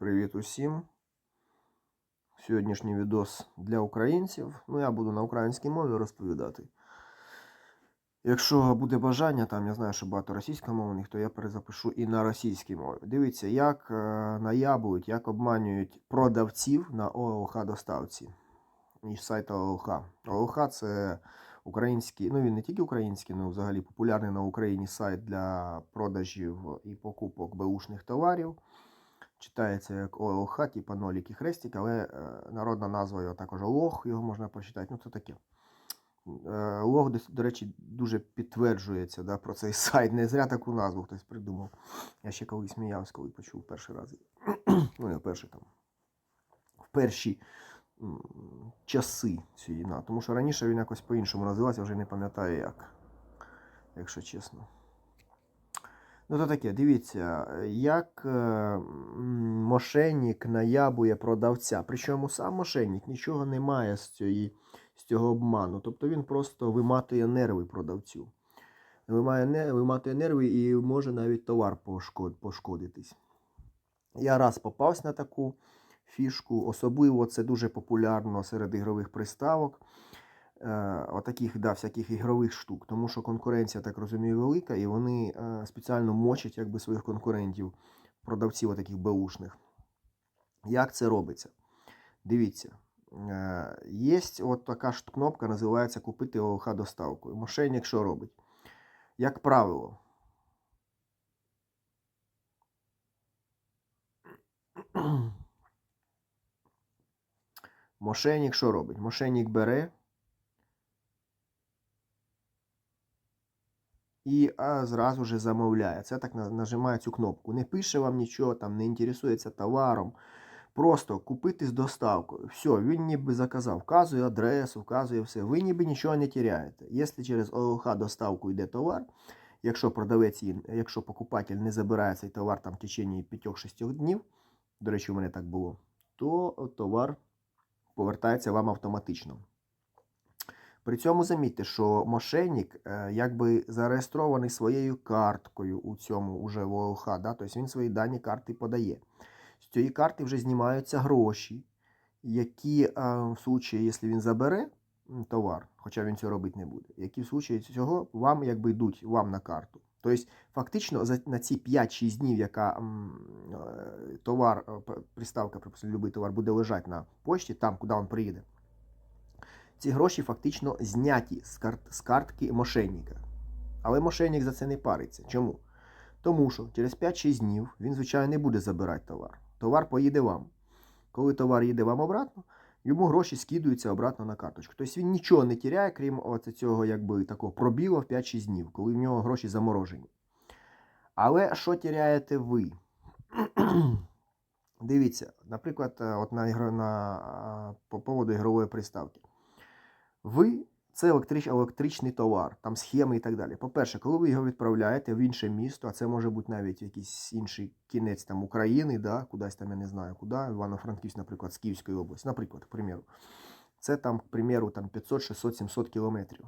Привіт усім. Сьогоднішній відос для українців. Ну, я буду на українській мові розповідати. Якщо буде бажання, там я знаю, що багато російськомовних, то я перезапишу і на російській мові. Дивіться, як е, наябують, як обманюють продавців на ОЛХ доставці із сайту ОЛХ. ОЛХ це український, ну він не тільки український, але взагалі популярний на Україні сайт для продажів і покупок беушних товарів. Читається як ОЛХ, типа нолік і хрестик, але е, народна назва його також лох, його можна почитати. Ну, це таке. Е, Лох, до, речі, дуже підтверджується да, про цей сайт. Не зря таку назву хтось придумав. Я ще колись сміявся, коли почув перший раз. ну, не перший там. В перші часи цієї на. Тому що раніше він якось по-іншому називався, вже не пам'ятаю як. Якщо чесно. Ну, то таке, дивіться, як е, мошенник наябує продавця. Причому сам мошенник нічого не має з, цієї, з цього обману. Тобто він просто виматує нерви продавцю. Вимає, виматує нерви і може навіть товар пошкод, пошкодитись. Я раз попався на таку фішку, особливо це дуже популярно серед ігрових приставок отаких, да, всяких ігрових штук, тому що конкуренція, так розумію, велика, і вони е, спеціально мочать якби, своїх конкурентів, продавців таких беушних. Як це робиться? Дивіться, е, є от така ж кнопка, називається Купити ОЛХ доставкою. Мошенник що робить? Як правило, мошенник що робить? Мошенник бере і а, зразу же замовляє. Це так нажимає цю кнопку. Не пише вам нічого, там, не інтересується товаром. Просто купити з доставкою. Все, він ніби заказав, вказує адресу, вказує все. Ви ніби нічого не тіряєте. Якщо через ОЛХ доставку йде товар, якщо продавець, якщо покупатель не забирає цей товар там в течение 5-6 днів, до речі, у мене так було, то товар повертається вам автоматично. При цьому замітьте, що мошенник е, якби зареєстрований своєю карткою у цьому уже в да? тобто він свої дані карти подає. З цієї карти вже знімаються гроші, які е, в случаї, якщо він забере товар, хоча він цього робити не буде, які в случаї цього вам якби йдуть вам на карту. Тобто, фактично, на ці 5-6 днів, яка е, товар, приставка, припустимо, будь-який товар буде лежати на почті, там, куди він приїде, ці гроші фактично зняті з, карт, з картки мошенника. Але мошенник за це не париться. Чому? Тому що через 5-6 днів він, звичайно, не буде забирати товар. Товар поїде вам. Коли товар їде вам обратно, йому гроші скидуються обратно на карточку. Тобто він нічого не тіряє, крім цього якби, такого пробілу в 5-6 днів, коли в нього гроші заморожені. Але що тіряєте ви? Дивіться, наприклад, от на, на, по поводу ігрової приставки. Ви це електрич, електричний товар, там схеми і так далі. По-перше, коли ви його відправляєте в інше місто, а це може бути навіть якийсь інший кінець там України, да, кудись там я не знаю куди, Івано-Франківськ, наприклад, з Київської області, наприклад, к примеру. Це там, к примеру, там 500, 600, 700 кілометрів.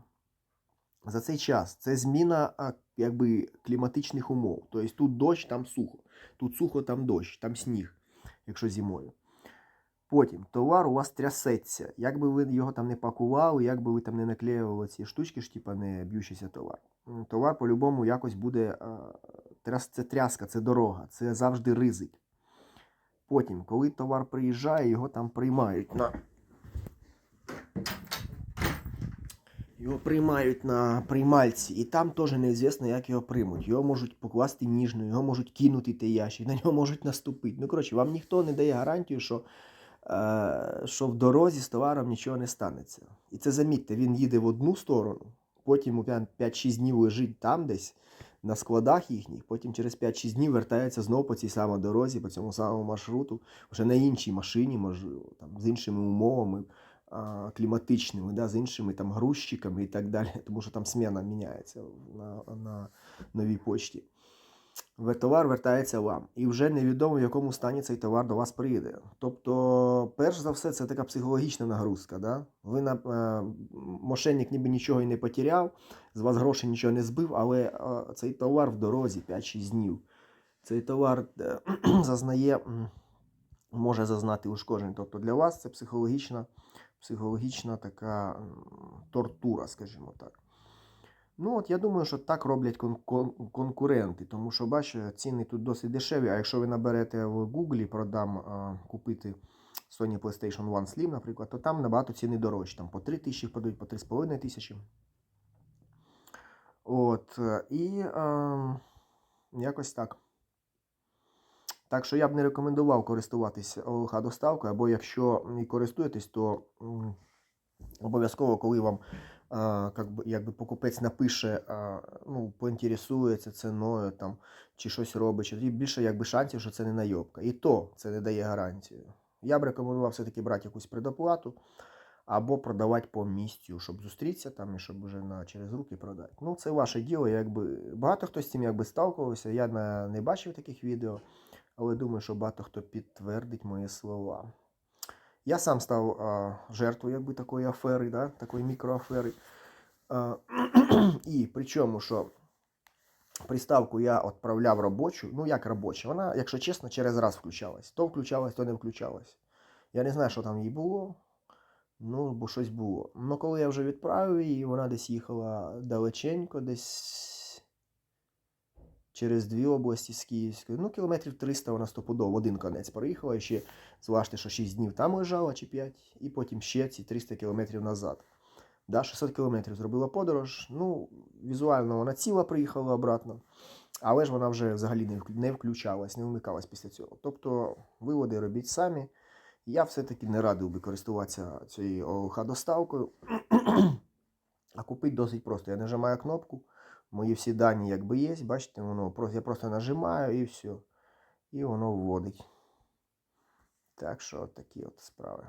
За цей час це зміна якби, кліматичних умов. Тобто тут дощ, там сухо. Тут сухо, там дощ, там сніг, якщо зимою. Потім товар у вас трясеться. Як би ви його там не пакували, як би ви там не наклеювали ці штучки, ж, типа не б'ючийся товар. Товар по-любому якось буде. це тряска, це дорога, це завжди ризик. Потім, коли товар приїжджає, його там приймають на. Його приймають на приймальці, і там теж неізвісно, як його приймуть. Його можуть покласти ніжно, його можуть кинути той ящик, на нього можуть наступити. Ну, коротше, вам ніхто не дає гарантію, що, е, що в дорозі з товаром нічого не станеться. І це замітьте, він їде в одну сторону, потім 5-6 днів лежить там десь на складах їхніх, потім через 5-6 днів вертається знову по цій самій дорозі, по цьому самому маршруту, вже на іншій машині, можливо, там, з іншими умовами а, кліматичними, да, з іншими там грузчиками і так далі, тому що там сміна міняється на, на новій почті. Товар вертається вам. І вже невідомо, в якому стані цей товар до вас приїде. Тобто, перш за все, це така психологічна нагрузка. Да? Ви на е, мошенник ніби нічого і не потеряв, з вас гроші нічого не збив, але е, цей товар в дорозі 5-6 днів. Цей товар е, зазнає. може зазнати ушкоджень. Тобто для вас це психологічна, психологічна така тортура, скажімо так. Ну, от я думаю, що так роблять кон- кон- конкуренти, тому що бачу, ціни тут досить дешеві. А якщо ви наберете в Гуглі продам а, купити Sony PlayStation One Slim, наприклад, то там набагато ціни дорожчі. Там по 3 тисячі їх подають, по 3,5 тисячі. От, е, і е, якось так. Так що я б не рекомендував користуватись ОЛХ доставкою, або якщо і користуєтесь, то обов'язково, коли вам а, как би, якби покупець напише, ну, поінтересується ціною там, чи щось робить, чи тоді більше якби, шансів, що це не найобка. І то це не дає гарантію. Я б рекомендував все-таки брати якусь предоплату або продавати по місцю, щоб зустрітися там і щоб вже на, через руки продати. Ну, це ваше діло. Якби, багато хто з цим якби, сталкувався. Я не, бачив таких відео, але думаю, що багато хто підтвердить мої слова. Я сам став а, жертвою якби, такої афери, да? такої мікроафери. А, і причому, що приставку я відправляв робочу, ну як робочу, вона, якщо чесно, через раз включалась. То включалась, то не включалась. Я не знаю, що там їй було. Ну, бо щось було. Ну, коли я вже відправив її, вона десь їхала далеченько, десь через дві області з Київської. Ну, кілометрів 300 вона стопудово один конець проїхала. І ще зважте, що 6 днів там лежала чи 5, і потім ще ці 300 кілометрів назад. Да, 600 кілометрів зробила подорож. Ну, візуально вона ціла приїхала обратно, але ж вона вже взагалі не включалась, не вмикалась після цього. Тобто виводи робіть самі. Я все-таки не радив би користуватися цією ОЛХ доставкою. А купити досить просто. Я нажимаю кнопку, мої всі дані якби є. Бачите, воно я просто нажимаю і все. І воно вводить. Так що такі от справи.